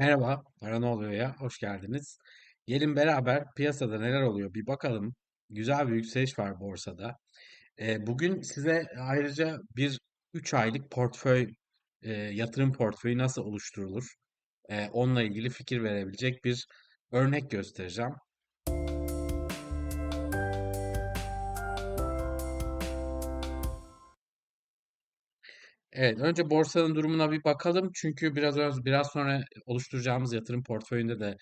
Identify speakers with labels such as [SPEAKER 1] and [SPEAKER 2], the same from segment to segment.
[SPEAKER 1] Merhaba, Para Ne Oluyor'ya hoş geldiniz. Gelin beraber piyasada neler oluyor bir bakalım. Güzel bir yükseliş var borsada. Bugün size ayrıca bir 3 aylık portföy, yatırım portföyü nasıl oluşturulur? e, onunla ilgili fikir verebilecek bir örnek göstereceğim. Evet, önce borsanın durumuna bir bakalım. Çünkü biraz öz- biraz sonra oluşturacağımız yatırım portföyünde de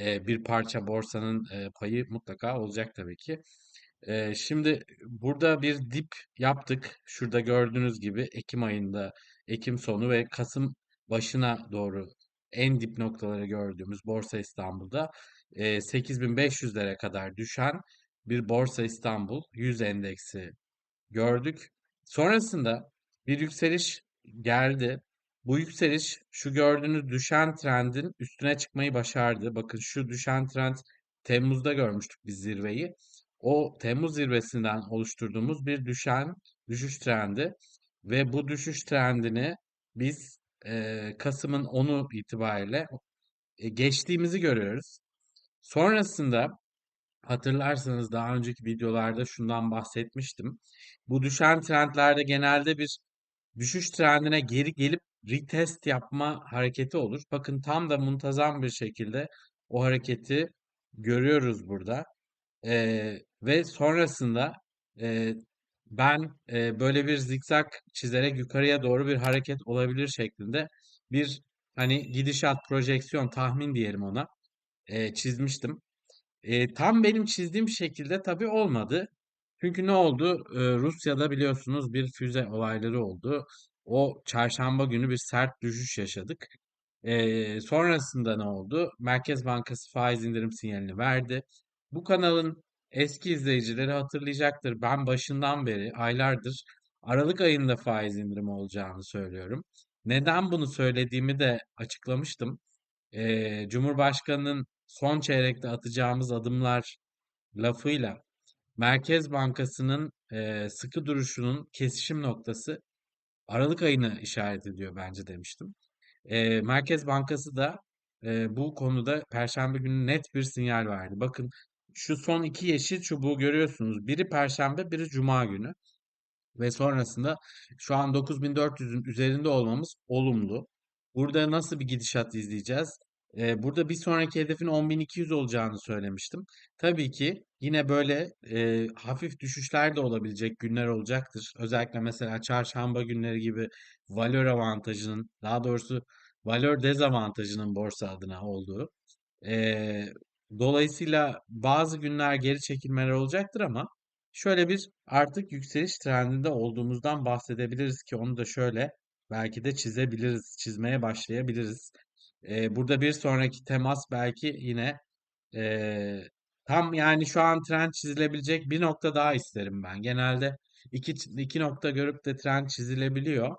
[SPEAKER 1] e, bir parça borsanın e, payı mutlaka olacak tabii ki. E, şimdi burada bir dip yaptık. Şurada gördüğünüz gibi Ekim ayında, Ekim sonu ve Kasım başına doğru en dip noktaları gördüğümüz Borsa İstanbul'da e, 8500'lere kadar düşen bir Borsa İstanbul 100 endeksi gördük. Sonrasında bir yükseliş geldi. Bu yükseliş şu gördüğünüz düşen trendin üstüne çıkmayı başardı. Bakın şu düşen trend Temmuz'da görmüştük biz zirveyi. O Temmuz zirvesinden oluşturduğumuz bir düşen düşüş trendi ve bu düşüş trendini biz e, Kasım'ın 10'u itibariyle e, geçtiğimizi görüyoruz. Sonrasında Hatırlarsanız daha önceki videolarda şundan bahsetmiştim. Bu düşen trendlerde genelde bir düşüş trendine geri gelip retest yapma hareketi olur. Bakın tam da muntazam bir şekilde o hareketi görüyoruz burada. Ee, ve sonrasında e, ben e, böyle bir zikzak çizerek yukarıya doğru bir hareket olabilir şeklinde bir hani gidişat, projeksiyon, tahmin diyelim ona e, çizmiştim. E, tam benim çizdiğim şekilde tabii olmadı. Çünkü ne oldu? E, Rusya'da biliyorsunuz bir füze olayları oldu. O çarşamba günü bir sert düşüş yaşadık. E, sonrasında ne oldu? Merkez Bankası faiz indirim sinyalini verdi. Bu kanalın eski izleyicileri hatırlayacaktır. Ben başından beri aylardır Aralık ayında faiz indirimi olacağını söylüyorum. Neden bunu söylediğimi de açıklamıştım. E, Cumhurbaşkanının son çeyrekte atacağımız adımlar lafıyla Merkez Bankası'nın e, sıkı duruşunun kesişim noktası Aralık ayını işaret ediyor bence demiştim. E, Merkez Bankası da e, bu konuda Perşembe günü net bir sinyal verdi. Bakın şu son iki yeşil çubuğu görüyorsunuz. Biri Perşembe, biri Cuma günü. Ve sonrasında şu an 9400'ün üzerinde olmamız olumlu. Burada nasıl bir gidişat izleyeceğiz? Burada bir sonraki hedefin 10.200 olacağını söylemiştim. Tabii ki yine böyle e, hafif düşüşler de olabilecek günler olacaktır. Özellikle mesela çarşamba günleri gibi valör avantajının, daha doğrusu valör dezavantajının borsa adına olduğu. Ee, dolayısıyla bazı günler geri çekilmeler olacaktır ama Şöyle bir artık yükseliş trendinde olduğumuzdan bahsedebiliriz ki onu da şöyle belki de çizebiliriz, çizmeye başlayabiliriz. Ee, burada bir sonraki temas belki yine ee, tam yani şu an trend çizilebilecek bir nokta daha isterim ben. Genelde iki, iki nokta görüp de trend çizilebiliyor.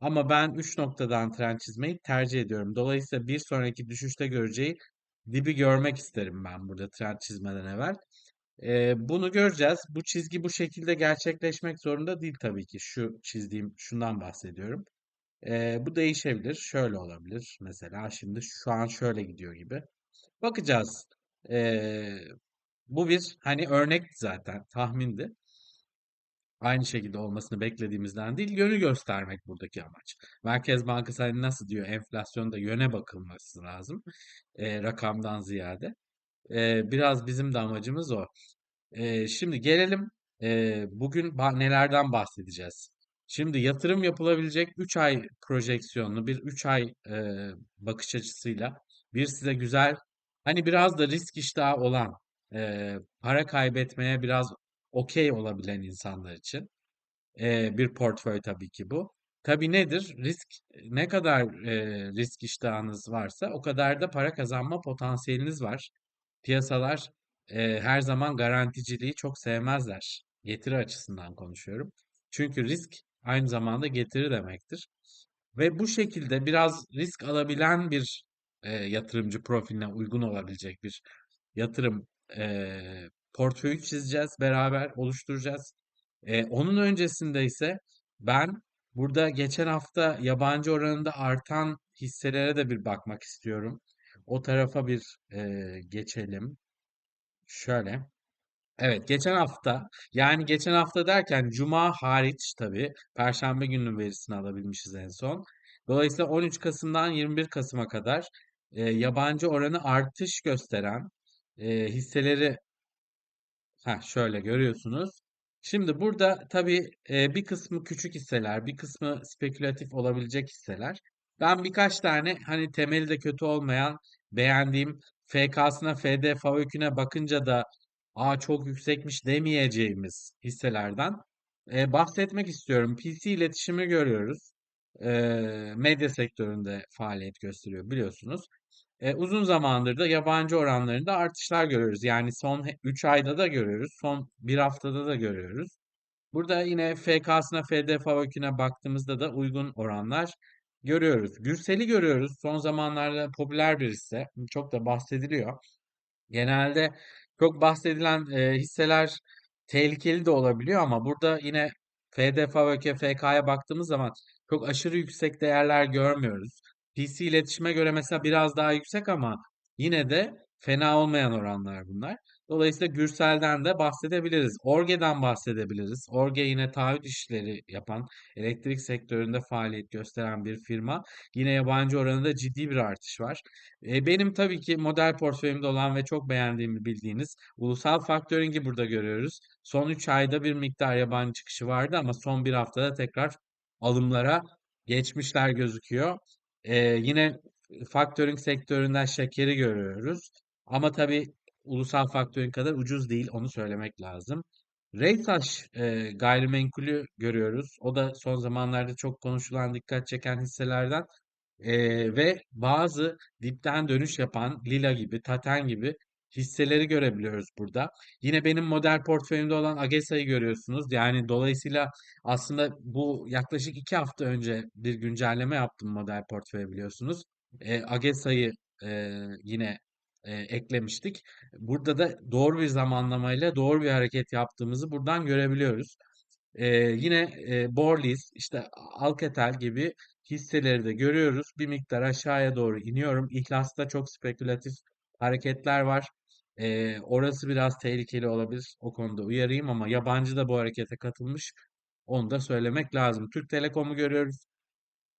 [SPEAKER 1] Ama ben üç noktadan trend çizmeyi tercih ediyorum. Dolayısıyla bir sonraki düşüşte göreceği dibi görmek isterim ben burada trend çizmeden evvel. Ee, bunu göreceğiz. Bu çizgi bu şekilde gerçekleşmek zorunda değil tabii ki. Şu çizdiğim şundan bahsediyorum. Ee, bu değişebilir. Şöyle olabilir. Mesela şimdi şu an şöyle gidiyor gibi. Bakacağız. Ee, bu bir hani örnek zaten tahmindi. Aynı şekilde olmasını beklediğimizden değil, yönü göstermek buradaki amaç. Merkez Bankası hani nasıl diyor enflasyonda yöne bakılması lazım. ee, rakamdan ziyade. Ee, biraz bizim de amacımız o. Ee, şimdi gelelim ee, bugün ba- nelerden bahsedeceğiz. Şimdi yatırım yapılabilecek 3 ay projeksiyonlu bir 3 ay ee, bakış açısıyla bir size güzel hani biraz da risk iştahı olan ee, para kaybetmeye biraz okey olabilen insanlar için ee, bir portföy tabii ki bu. Tabii nedir? Risk ne kadar ee, risk iştahınız varsa o kadar da para kazanma potansiyeliniz var. Piyasalar e, her zaman garanticiliği çok sevmezler. Getiri açısından konuşuyorum. Çünkü risk aynı zamanda getiri demektir. Ve bu şekilde biraz risk alabilen bir e, yatırımcı profiline uygun olabilecek bir yatırım e, portföyü çizeceğiz, beraber oluşturacağız. E, onun öncesinde ise ben burada geçen hafta yabancı oranında artan hisselere de bir bakmak istiyorum. o tarafa bir e, geçelim. Şöyle. Evet, geçen hafta yani geçen hafta derken Cuma hariç tabii Perşembe gününün verisini alabilmişiz en son. Dolayısıyla 13 Kasım'dan 21 Kasım'a kadar e, yabancı oranı artış gösteren e, hisseleri ha şöyle görüyorsunuz. Şimdi burada tabii e, bir kısmı küçük hisseler, bir kısmı spekülatif olabilecek hisseler. Ben birkaç tane hani temeli de kötü olmayan beğendiğim FK'sına, FD, FAVÖK'üne bakınca da aa çok yüksekmiş demeyeceğimiz hisselerden e, bahsetmek istiyorum. PC iletişimi görüyoruz. E, medya sektöründe faaliyet gösteriyor biliyorsunuz. E, uzun zamandır da yabancı oranlarında artışlar görüyoruz. Yani son 3 ayda da görüyoruz. Son bir haftada da görüyoruz. Burada yine FK'sına, FD FAVÖK'üne baktığımızda da uygun oranlar görüyoruz. Gürsel'i görüyoruz. Son zamanlarda popüler bir hisse. Çok da bahsediliyor. Genelde çok bahsedilen e, hisseler tehlikeli de olabiliyor ama burada yine FDF ve KFK'ya baktığımız zaman çok aşırı yüksek değerler görmüyoruz. PC iletişime göre mesela biraz daha yüksek ama yine de fena olmayan oranlar bunlar. Dolayısıyla Gürsel'den de bahsedebiliriz. Orge'den bahsedebiliriz. Orge yine taahhüt işleri yapan, elektrik sektöründe faaliyet gösteren bir firma. Yine yabancı oranında ciddi bir artış var. E, benim tabii ki model portföyümde olan ve çok beğendiğimi bildiğiniz ulusal faktöringi burada görüyoruz. Son 3 ayda bir miktar yabancı çıkışı vardı ama son bir haftada tekrar alımlara geçmişler gözüküyor. E, yine faktöring sektöründen şekeri görüyoruz. Ama tabii ulusal faktöring kadar ucuz değil onu söylemek lazım. Reytaş e, gayrimenkulü görüyoruz. O da son zamanlarda çok konuşulan, dikkat çeken hisselerden. Ee, ve bazı dipten dönüş yapan Lila gibi, Taten gibi hisseleri görebiliyoruz burada. Yine benim model portföyümde olan Agesa'yı görüyorsunuz. Yani dolayısıyla aslında bu yaklaşık iki hafta önce bir güncelleme yaptım model portföye biliyorsunuz. Ee, Agesa'yı e, yine e, eklemiştik. Burada da doğru bir zamanlamayla doğru bir hareket yaptığımızı buradan görebiliyoruz. Ee, yine e, Borlis, işte Alcatel gibi hisseleri de görüyoruz. Bir miktar aşağıya doğru iniyorum. İhlas'ta çok spekülatif hareketler var. Ee, orası biraz tehlikeli olabilir. O konuda uyarayım ama yabancı da bu harekete katılmış. Onu da söylemek lazım. Türk Telekom'u görüyoruz.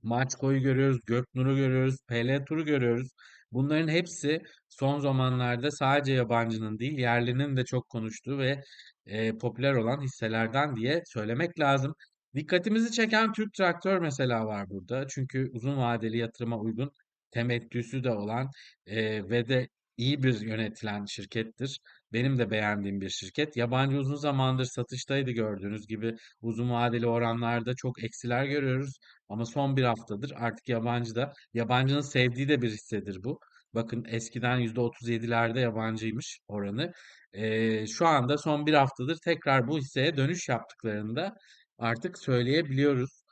[SPEAKER 1] Maçko'yu görüyoruz, Göknur'u görüyoruz, PL Tur'u görüyoruz. Bunların hepsi son zamanlarda sadece yabancının değil, yerlinin de çok konuştuğu ve e, popüler olan hisselerden diye söylemek lazım. Dikkatimizi çeken Türk Traktör mesela var burada. Çünkü uzun vadeli yatırıma uygun temettüsü de olan e, ve de iyi bir yönetilen şirkettir. Benim de beğendiğim bir şirket. Yabancı uzun zamandır satıştaydı gördüğünüz gibi uzun vadeli oranlarda çok eksiler görüyoruz. Ama son bir haftadır artık yabancı da yabancının sevdiği de bir hissedir bu. Bakın eskiden %37'lerde yabancıymış oranı. Ee, şu anda son bir haftadır tekrar bu hisseye dönüş yaptıklarında artık söyleyebiliyoruz.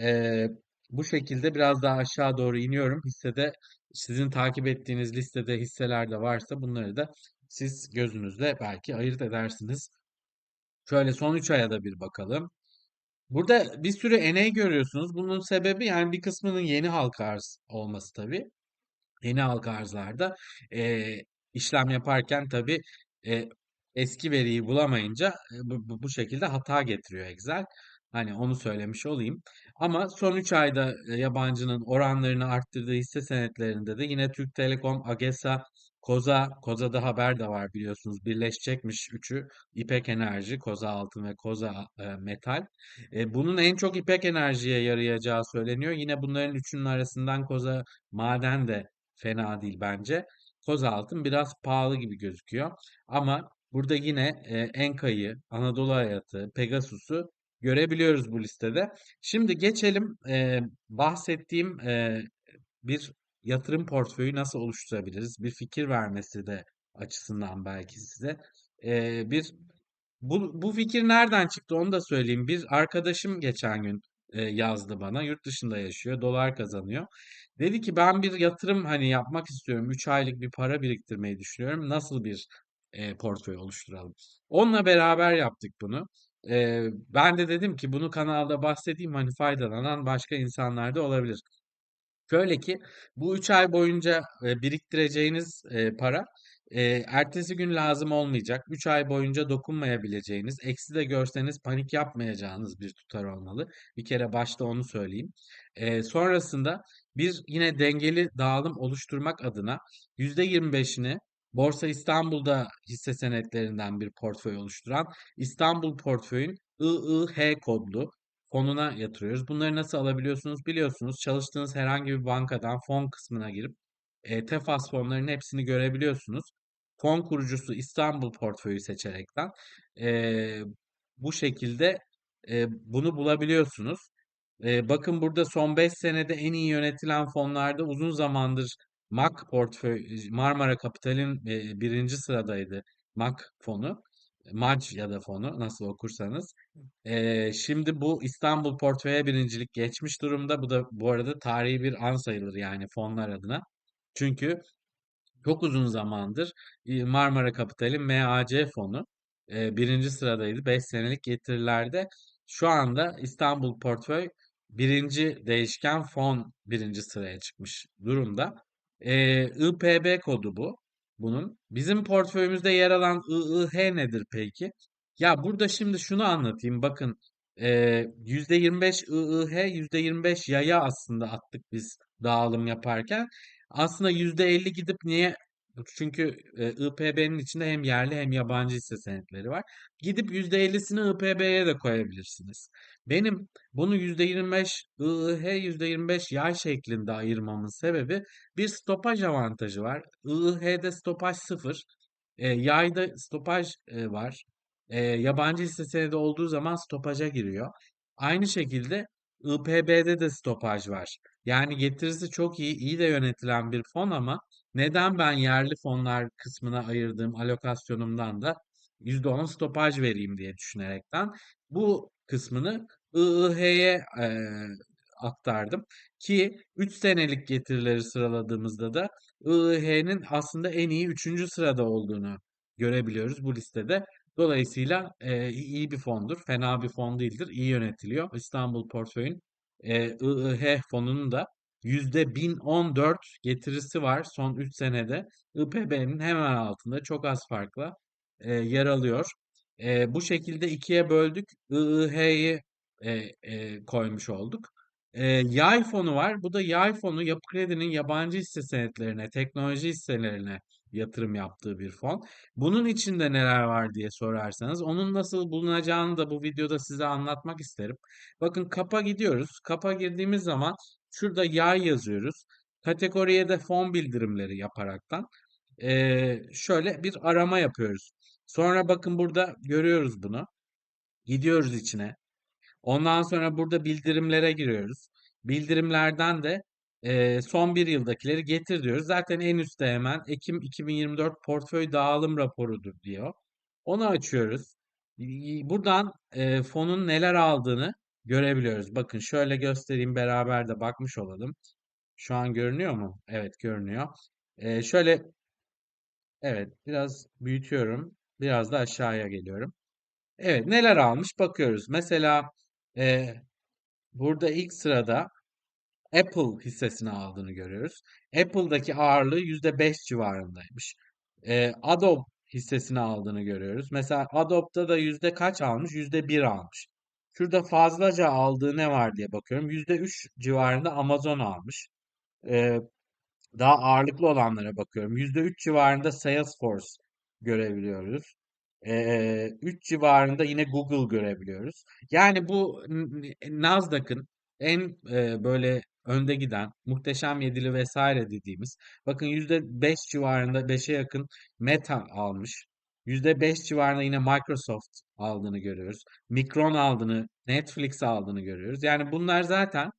[SPEAKER 1] Ee, bu şekilde biraz daha aşağı doğru iniyorum. Hissede sizin takip ettiğiniz listede hisseler de varsa bunları da siz gözünüzle belki ayırt edersiniz. Şöyle son 3 aya da bir bakalım. Burada bir sürü eneği görüyorsunuz. Bunun sebebi yani bir kısmının yeni halka arz olması tabii. Yeni halka arzlarda eee, işlem yaparken tabii eee, eski veriyi bulamayınca e, bu, bu, bu şekilde hata getiriyor Excel. Hani onu söylemiş olayım. Ama son 3 ayda e, yabancının oranlarını arttırdığı hisse senetlerinde de yine Türk Telekom, AGESA, Koza, Koza'da haber de var biliyorsunuz. Birleşecekmiş üçü. İpek Enerji, Koza Altın ve Koza e, Metal. E, bunun en çok İpek Enerji'ye yarayacağı söyleniyor. Yine bunların üçünün arasından Koza Maden de fena değil bence. Koza Altın biraz pahalı gibi gözüküyor. Ama burada yine e, Enka'yı, Anadolu Hayatı, Pegasus'u görebiliyoruz bu listede. Şimdi geçelim e, bahsettiğim e, bir yatırım portföyü nasıl oluşturabiliriz? Bir fikir vermesi de açısından belki size. E, bir bu, bu fikir nereden çıktı onu da söyleyeyim. Bir arkadaşım geçen gün e, yazdı bana. Yurt dışında yaşıyor, dolar kazanıyor. Dedi ki ben bir yatırım hani yapmak istiyorum. 3 aylık bir para biriktirmeyi düşünüyorum. Nasıl bir e, portföy oluşturalım? Onunla beraber yaptık bunu. E, ben de dedim ki bunu kanalda bahsedeyim hani faydalanan başka insanlar da olabilir. Şöyle ki bu 3 ay boyunca e, biriktireceğiniz e, para e, ertesi gün lazım olmayacak. 3 ay boyunca dokunmayabileceğiniz, eksi de görseniz panik yapmayacağınız bir tutar olmalı. Bir kere başta onu söyleyeyim. E, sonrasında bir yine dengeli dağılım oluşturmak adına %25'ini Borsa İstanbul'da hisse senetlerinden bir portföy oluşturan İstanbul Portföy'ün IIH kodlu fonuna yatırıyoruz. Bunları nasıl alabiliyorsunuz? Biliyorsunuz çalıştığınız herhangi bir bankadan fon kısmına girip e, TEFAS fonlarının hepsini görebiliyorsunuz. Fon kurucusu İstanbul portföyü seçerekten e, bu şekilde e, bunu bulabiliyorsunuz. E, bakın burada son 5 senede en iyi yönetilen fonlarda uzun zamandır MAK portföy Marmara Kapital'in e, birinci sıradaydı MAK fonu. MAC ya da fonu nasıl okursanız. Ee, şimdi bu İstanbul Portföy'e birincilik geçmiş durumda. Bu da bu arada tarihi bir an sayılır yani fonlar adına. Çünkü çok uzun zamandır e, Marmara Kapital'in MAC fonu e, birinci sıradaydı. 5 senelik getirilerde. Şu anda İstanbul Portföy birinci değişken fon birinci sıraya çıkmış durumda. E, IPB kodu bu bunun. Bizim portföyümüzde yer alan IIH nedir peki? Ya burada şimdi şunu anlatayım. Bakın e, %25 IIH, %25 yaya aslında attık biz dağılım yaparken. Aslında %50 gidip niye? Çünkü e, IPB'nin içinde hem yerli hem yabancı hisse senetleri var. Gidip %50'sini IPB'ye de koyabilirsiniz. Benim bunu %25 IIH, %25 yay şeklinde ayırmamın sebebi bir stopaj avantajı var. IIH'de stopaj 0. E, yayda stopaj e, var. E, yabancı hisse senedi olduğu zaman stopaja giriyor. Aynı şekilde IPB'de de stopaj var. Yani getirisi çok iyi, iyi de yönetilen bir fon ama neden ben yerli fonlar kısmına ayırdığım alokasyonumdan da %10 stopaj vereyim diye düşünerekten bu kısmını IIH'ye aktardım. Ki 3 senelik getirileri sıraladığımızda da IIH'nin aslında en iyi 3. sırada olduğunu görebiliyoruz bu listede. Dolayısıyla e, iyi bir fondur. Fena bir fon değildir. İyi yönetiliyor. İstanbul Portföy'ün e, IIH fonunun da %1014 getirisi var son 3 senede. IPB'nin hemen altında çok az farkla e, yer alıyor. E, bu şekilde ikiye böldük. IIH'yi e, e, koymuş olduk. E, yay fonu var. Bu da yay fonu Yapı Kredi'nin yabancı hisse senetlerine, teknoloji hisselerine yatırım yaptığı bir fon. Bunun içinde neler var diye sorarsanız onun nasıl bulunacağını da bu videoda size anlatmak isterim. Bakın kapa gidiyoruz. Kapa girdiğimiz zaman şurada yay yazıyoruz. Kategoriye de fon bildirimleri yaparaktan e, şöyle bir arama yapıyoruz. Sonra bakın burada görüyoruz bunu. Gidiyoruz içine. Ondan sonra burada bildirimlere giriyoruz. Bildirimlerden de e, son bir yıldakileri getir diyoruz. Zaten en üstte hemen Ekim 2024 portföy dağılım raporudur diyor. Onu açıyoruz. Buradan e, fonun neler aldığını görebiliyoruz. Bakın şöyle göstereyim beraber de bakmış olalım. Şu an görünüyor mu? Evet görünüyor. E, şöyle evet biraz büyütüyorum. Biraz da aşağıya geliyorum. Evet neler almış bakıyoruz. Mesela e, burada ilk sırada Apple hissesini aldığını görüyoruz. Apple'daki ağırlığı %5 civarındaymış. E, Adobe hissesini aldığını görüyoruz. Mesela Adobe'da da yüzde kaç almış? %1 almış. Şurada fazlaca aldığı ne var diye bakıyorum. %3 civarında Amazon almış. E, daha ağırlıklı olanlara bakıyorum. %3 civarında Salesforce görebiliyoruz. Ee, 3 civarında yine Google görebiliyoruz. Yani bu Nasdaq'ın en e, böyle önde giden muhteşem yedili vesaire dediğimiz bakın %5 civarında 5'e yakın Meta almış. %5 civarında yine Microsoft aldığını görüyoruz. Micron aldığını, Netflix aldığını görüyoruz. Yani bunlar zaten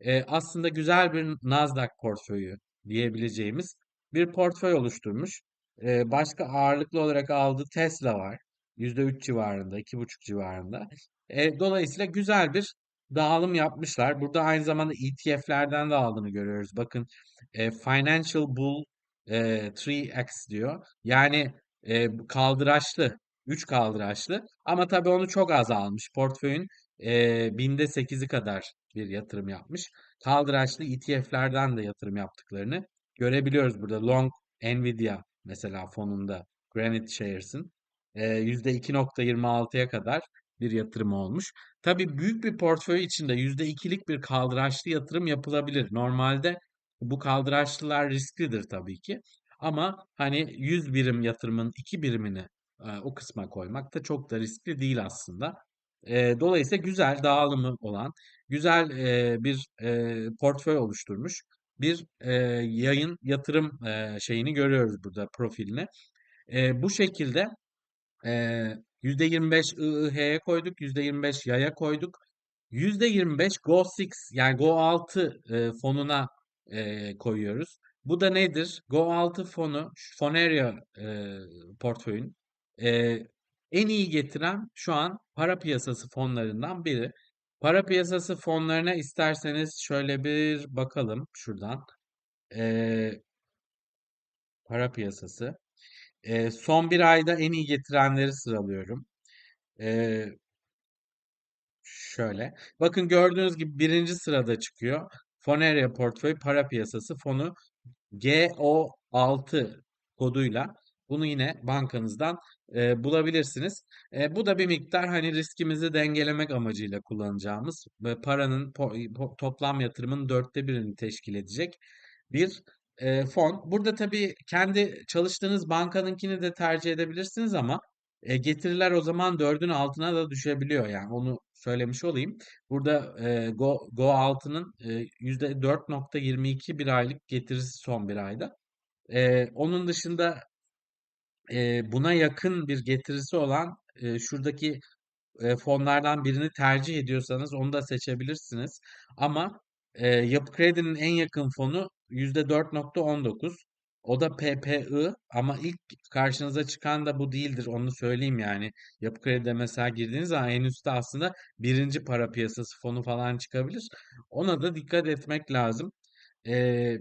[SPEAKER 1] e, aslında güzel bir Nasdaq portföyü diyebileceğimiz bir portföy oluşturmuş. E, başka ağırlıklı olarak aldığı Tesla var. %3 civarında, 2,5 civarında. E, dolayısıyla güzel bir dağılım yapmışlar. Burada aynı zamanda ETF'lerden de aldığını görüyoruz. Bakın e, Financial Bull e, 3X diyor. Yani e, kaldıraçlı, 3 kaldıraçlı ama tabii onu çok az almış. Portföyün e, binde 8'i kadar bir yatırım yapmış. Kaldıraçlı ETF'lerden de yatırım yaptıklarını görebiliyoruz burada. Long Nvidia mesela fonunda Granite Shares'ın e, %2.26'ya kadar bir yatırım olmuş. Tabii büyük bir portföy içinde %2'lik bir kaldıraçlı yatırım yapılabilir. Normalde bu kaldıraçlılar risklidir tabii ki. Ama hani 100 birim yatırımın 2 birimini o kısma koymak da çok da riskli değil aslında. E, dolayısıyla güzel dağılımı olan, güzel e, bir e, portföy oluşturmuş bir e, yayın yatırım e, şeyini görüyoruz burada profilini. E, bu şekilde e, %25 IIH'ye koyduk, %25 yaya koyduk. %25 Go6 yani Go6 e, fonuna e, koyuyoruz. Bu da nedir? Go6 fonu, Foneria e, portföyün e, en iyi getiren şu an para piyasası fonlarından biri. Para piyasası fonlarına isterseniz şöyle bir bakalım şuradan. E, para piyasası. E, son bir ayda en iyi getirenleri sıralıyorum. E, Şöyle. Bakın gördüğünüz gibi birinci sırada çıkıyor. Foneria Portföy Para Piyasası Fonu GO6 koduyla bunu yine bankanızdan e, bulabilirsiniz. E, bu da bir miktar hani riskimizi dengelemek amacıyla kullanacağımız ve paranın po- po- toplam yatırımın dörtte birini teşkil edecek bir e, fon. Burada tabii kendi çalıştığınız bankanınkini de tercih edebilirsiniz ama e, getiriler o zaman dördün altına da düşebiliyor yani onu söylemiş olayım. Burada e, Go, Go altının e, %4.22 bir aylık getirisi son bir ayda. E, onun dışında e, buna yakın bir getirisi olan e, şuradaki e, fonlardan birini tercih ediyorsanız onu da seçebilirsiniz. Ama e, Yapı Kredi'nin en yakın fonu %4.19. O da PPI ama ilk karşınıza çıkan da bu değildir. Onu söyleyeyim yani. Yapı Kredi'de mesela girdiğiniz zaman en üstte aslında birinci para piyasası fonu falan çıkabilir. Ona da dikkat etmek lazım. E,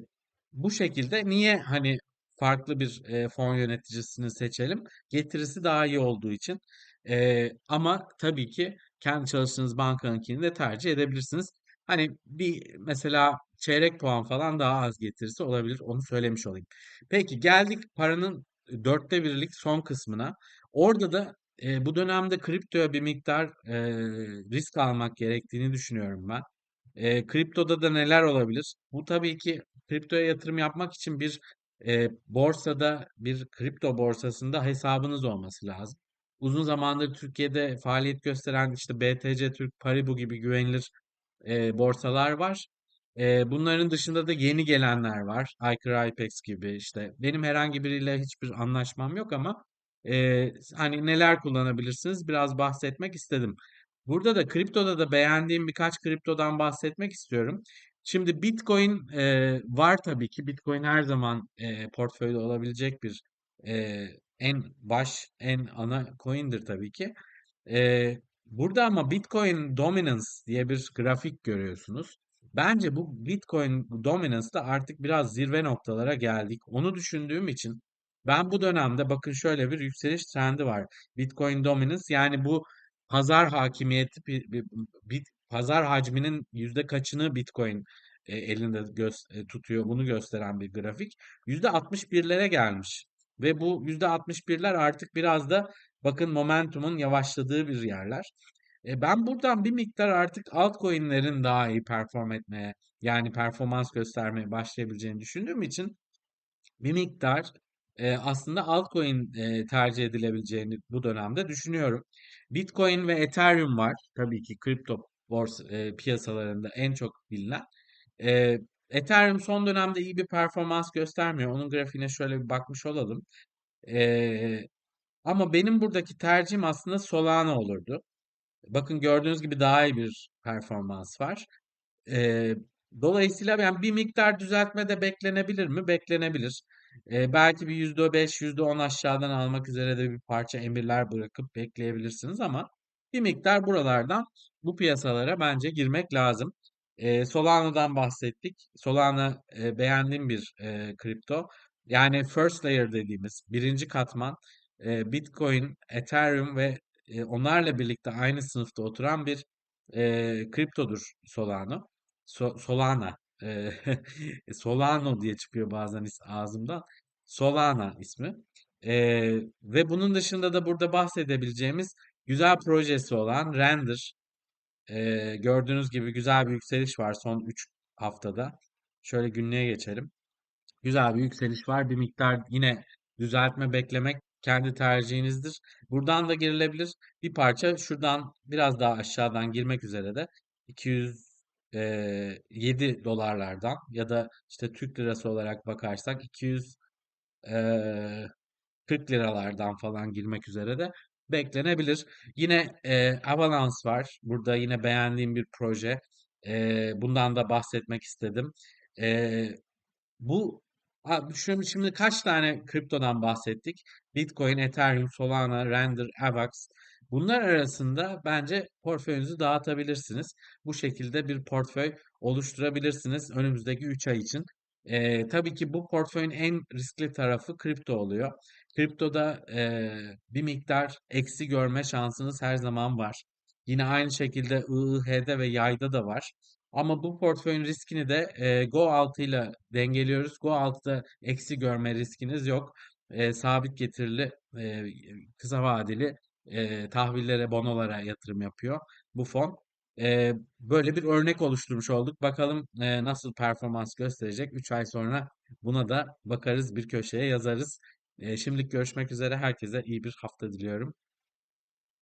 [SPEAKER 1] bu şekilde niye hani farklı bir e, fon yöneticisini seçelim? Getirisi daha iyi olduğu için. Ee, ama tabii ki kendi çalıştığınız bankanınkini de tercih edebilirsiniz. Hani bir mesela çeyrek puan falan daha az getirisi olabilir. Onu söylemiş olayım. Peki geldik paranın dörtte birlik son kısmına. Orada da e, bu dönemde kriptoya bir miktar e, risk almak gerektiğini düşünüyorum ben. E, kriptoda da neler olabilir? Bu tabii ki kriptoya yatırım yapmak için bir e, borsada bir kripto borsasında hesabınız olması lazım. Uzun zamandır Türkiye'de faaliyet gösteren işte BTC Türk, Paribu gibi güvenilir e, borsalar var. E, bunların dışında da yeni gelenler var. Aykır IPEX gibi işte. Benim herhangi biriyle hiçbir anlaşmam yok ama e, hani neler kullanabilirsiniz biraz bahsetmek istedim. Burada da kriptoda da beğendiğim birkaç kriptodan bahsetmek istiyorum. Şimdi Bitcoin e, var tabii ki. Bitcoin her zaman e, portföyde olabilecek bir e, en baş, en ana coin'dir tabii ki. E, burada ama Bitcoin Dominance diye bir grafik görüyorsunuz. Bence bu Bitcoin Dominance'da artık biraz zirve noktalara geldik. Onu düşündüğüm için ben bu dönemde bakın şöyle bir yükseliş trendi var. Bitcoin Dominance yani bu pazar hakimiyeti bir pazar hacminin yüzde kaçını Bitcoin e, elinde gö- e, tutuyor bunu gösteren bir grafik. Yüzde 61'lere gelmiş. Ve bu yüzde 61'ler artık biraz da bakın momentumun yavaşladığı bir yerler. E, ben buradan bir miktar artık altcoin'lerin daha iyi perform etmeye yani performans göstermeye başlayabileceğini düşündüğüm için bir miktar e, aslında altcoin e, tercih edilebileceğini bu dönemde düşünüyorum. Bitcoin ve Ethereum var. Tabii ki kripto borsa e, piyasalarında en çok bilinen. E, Ethereum son dönemde iyi bir performans göstermiyor. Onun grafiğine şöyle bir bakmış olalım. E, ama benim buradaki tercihim aslında Solana olurdu. Bakın gördüğünüz gibi daha iyi bir performans var. Ee, dolayısıyla yani bir miktar düzeltme de beklenebilir mi? Beklenebilir. Ee, belki bir yüzde beş, yüzde on aşağıdan almak üzere de bir parça emirler bırakıp bekleyebilirsiniz ama bir miktar buralardan bu piyasalara bence girmek lazım. Ee, Solana'dan bahsettik. Solana e, beğendiğim bir e, kripto. Yani first layer dediğimiz birinci katman e, Bitcoin, Ethereum ve e, onlarla birlikte aynı sınıfta oturan bir e, kriptodur Solano. So- Solana. E, Solano diye çıkıyor bazen ağzımdan. Solana ismi. E, ve bunun dışında da burada bahsedebileceğimiz güzel projesi olan Render. E, gördüğünüz gibi güzel bir yükseliş var son 3 haftada. Şöyle günlüğe geçelim. Güzel bir yükseliş var. Bir miktar yine düzeltme beklemek kendi tercihinizdir. Buradan da girilebilir. Bir parça şuradan biraz daha aşağıdan girmek üzere de 207 dolarlardan ya da işte Türk lirası olarak bakarsak 200 eee, 40 liralardan falan girmek üzere de beklenebilir. Yine e, Avalanche var. Burada yine beğendiğim bir proje. E, bundan da bahsetmek istedim. E, bu şu- şimdi kaç tane kriptodan bahsettik? Bitcoin, Ethereum, Solana, Render, AVAX. Bunlar arasında bence portföyünüzü dağıtabilirsiniz. Bu şekilde bir portföy oluşturabilirsiniz önümüzdeki 3 ay için. Ee, tabii ki bu portföyün en riskli tarafı kripto oluyor. Kriptoda eee, bir miktar eksi görme şansınız her zaman var. Yine aynı şekilde IIH'de ve yayda da var. Ama bu portföyün riskini de e, Go 6 ile dengeliyoruz. Go 6'da eksi görme riskiniz yok. E, sabit getirili e, kısa vadeli e, tahvillere, bonolara yatırım yapıyor bu fon. E, böyle bir örnek oluşturmuş olduk. Bakalım e, nasıl performans gösterecek. 3 ay sonra buna da bakarız, bir köşeye yazarız. Şimdilik görüşmek üzere. Herkese iyi bir hafta diliyorum.